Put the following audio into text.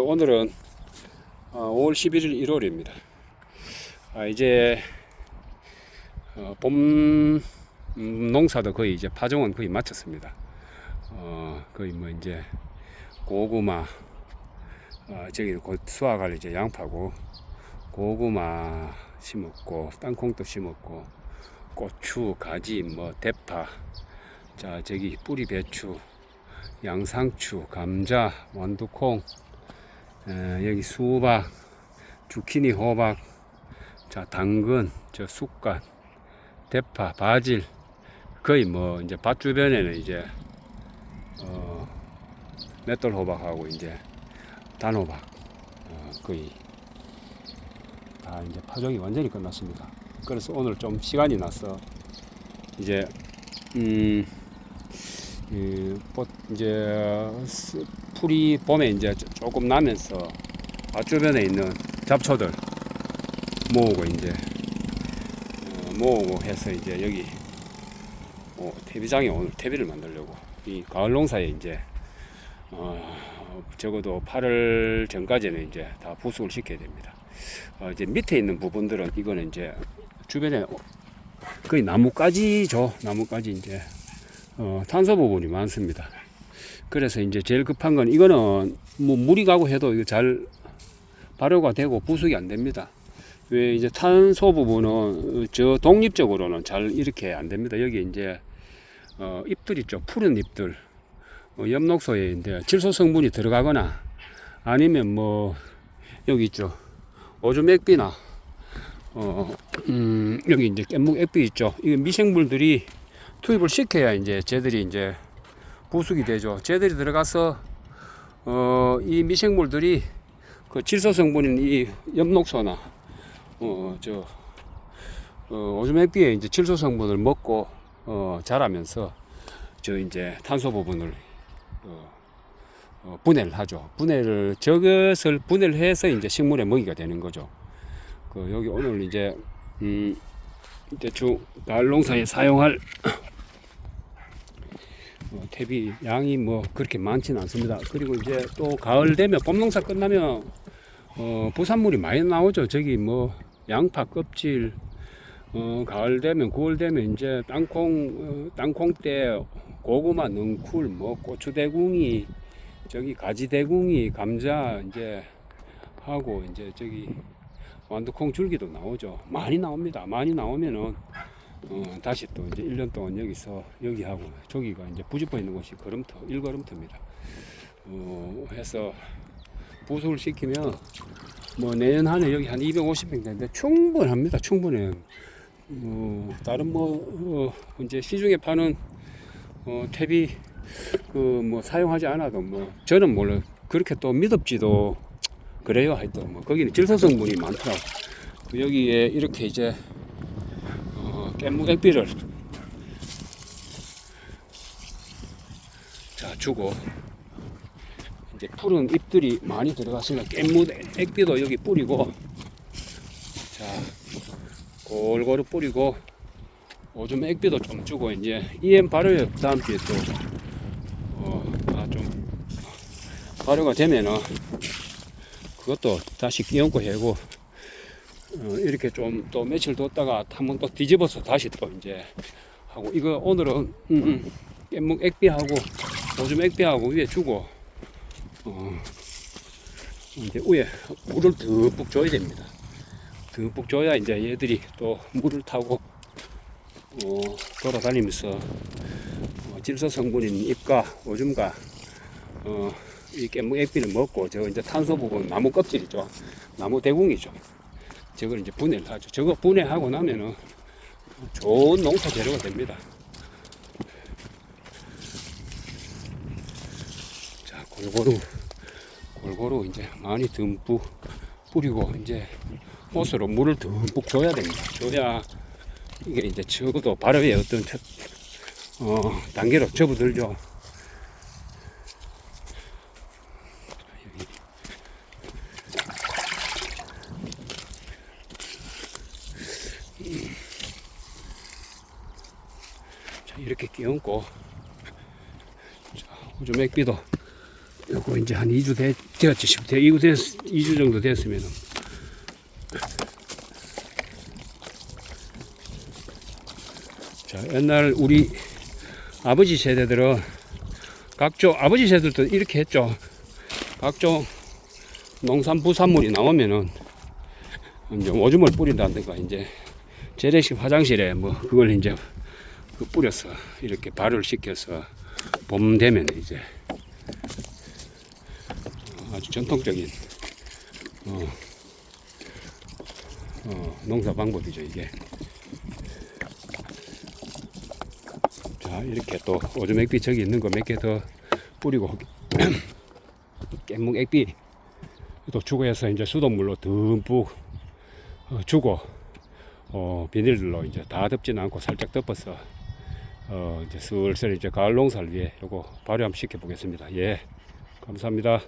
오늘은 어, 5월 11일 일요일입니다. 아, 이제 어, 봄 음, 농사도 거의 이제 파종은 거의 마쳤습니다. 어, 거의 뭐 이제 고구마, 어, 저기 곧 수확할 이제 양파고 고구마 심었고 땅콩도 심었고 고추, 가지, 뭐 대파, 자 저기 뿌리 배추, 양상추, 감자, 완두콩. 에, 여기 수박, 주키니 호박, 자 당근, 저 쑥갓, 대파, 바질 거의 뭐 이제 밭 주변에는 이제 어, 맷돌 호박하고 이제 단호박 어, 거의 다 이제 파종이 완전히 끝났습니다. 그래서 오늘 좀 시간이 나서 이제 음. 그, 꽃, 이제, 스- 풀이 봄에 이제 조- 조금 나면서 밭 주변에 있는 잡초들 모으고 이제, 어, 모으고 해서 이제 여기, 어, 퇴비장에 오늘 퇴비를 만들려고 이 가을 농사에 이제, 어, 적어도 8월 전까지는 이제 다 부숙을 시켜야 됩니다. 어, 이제 밑에 있는 부분들은 이거는 이제 주변에 거의 나뭇가지죠. 나뭇가지 이제 어, 탄소 부분이 많습니다. 그래서 이제 제일 급한 건 이거는 뭐 물이 가고 해도 이거 잘 발효가 되고 부숙이 안 됩니다. 왜 이제 탄소 부분은 저 독립적으로는 잘 이렇게 안 됩니다. 여기 이제 어, 잎들 있죠. 푸른 잎들. 어, 엽록소에 이제 질소 성분이 들어가거나 아니면 뭐 여기 있죠. 오줌 액비나 어, 음, 여기 이제 깻목 액비 있죠. 이거 미생물들이 투입을 시켜야 이제 쟤들이 이제 부숙이 되죠. 쟤들이 들어가서 어, 이 미생물들이 그 질소 성분인 이 엽록소나 어, 저 어, 오줌 액비에 이제 질소 성분을 먹고 어, 자라면서 저 이제 탄소 부분을 어, 어, 분해를 하죠. 분해를 저것을 분해를 해서 이제 식물의 먹이가 되는 거죠. 그 여기 오늘 이제 음, 대충 가을 농사에 사용할 어, 퇴비 양이 뭐 그렇게 많지는 않습니다. 그리고 이제 또 가을 되면 봄 농사 끝나면 어, 부산물이 많이 나오죠. 저기 뭐 양파 껍질 어, 가을 되면 9월 되면 이제 땅콩 어, 땅콩대 고구마 능쿨 뭐 고추 대궁이 저기 가지 대궁이 감자 이제 하고 이제 저기 완두콩 줄기도 나오죠. 많이 나옵니다. 많이 나오면은 어, 다시 또 이제 1년 동안 여기서 여기 하고 저기가 이제 부집어 있는 곳이 걸음터, 일걸음터입니다. 어, 해서 부숙을 시키면 뭐 내년 한해 여기 한 250평 되는데 충분합니다. 충분해요. 어, 다른 뭐 어, 이제 시중에 파는 어, 퇴비 그뭐 사용하지 않아도 뭐 저는 몰라 그렇게 또 믿업지도 그래요 하여튼 뭐 거기는 질소 성분이 많더라고 그 여기에 이렇게 이제 어, 깻묵 액비를. 자 주고. 이제 푸른 잎들이 많이 들어갔으니까 깻묵 액비도 여기 뿌리고. 자 골고루 뿌리고. 오줌 액비도 좀 주고 이제. EM 발효 다음 주에 또 어 좀 발효가 되면은 그것도 다시 끼얹고 해고 어, 이렇게 좀 또 며칠 뒀다가 한번 또 뒤집어서 다시 또 이제 하고 이거 오늘은 음, 음, 깻묵 액비하고 오줌 액비하고 위에 주고 어, 이제 위에 물을 듬뿍 줘야 됩니다. 듬뿍 줘야 이제 얘들이 또 물을 타고 어, 돌아다니면서 어, 질소 성분인 잎과 오줌과 어, 이 깻묵 액비를 먹고 저 이제 탄소 부분 나무 껍질이죠. 나무 대궁이죠. 저걸 이제 분해를 하죠. 저거 분해하고 나면은 좋은 농사 재료가 됩니다. 자, 골고루 골고루 이제 많이 듬뿍 뿌리고 이제 호스로 물을 듬뿍 줘야 됩니다. 줘야 이게 이제 적어도 발효의 어떤 첫, 어, 단계로 접어들죠. 자, 이렇게 끼얹고. 자, 호주 맥비도 요거 이제 한 2주 돼, 되었지? 싶 이거 됐 2주 정도 됐으면은. 자 옛날 우리 아버지 세대들은 각종 아버지 세대들도 이렇게 했죠. 각종 농산 부산물이 나오면은 이제 오줌을 뿌린다든가 이제 재래식 화장실에 뭐 그걸 이제 그 뿌려서 이렇게 발효를 시켜서 봄 되면 이제 아주 전통적인 어, 어, 농사 방법이죠 이게. 자 이렇게 또 오줌 액비 저기 있는 거 몇 개 더 뿌리고 깻묵 액비 또 주고 해서 이제 수돗물로 듬뿍 어, 주고 어, 비닐로 이제 다 덮지는 않고 살짝 덮어서 어, 이제 슬슬 이제 가을 농사를 위해 요거 발효 한번 시켜 보겠습니다. 예, 감사합니다.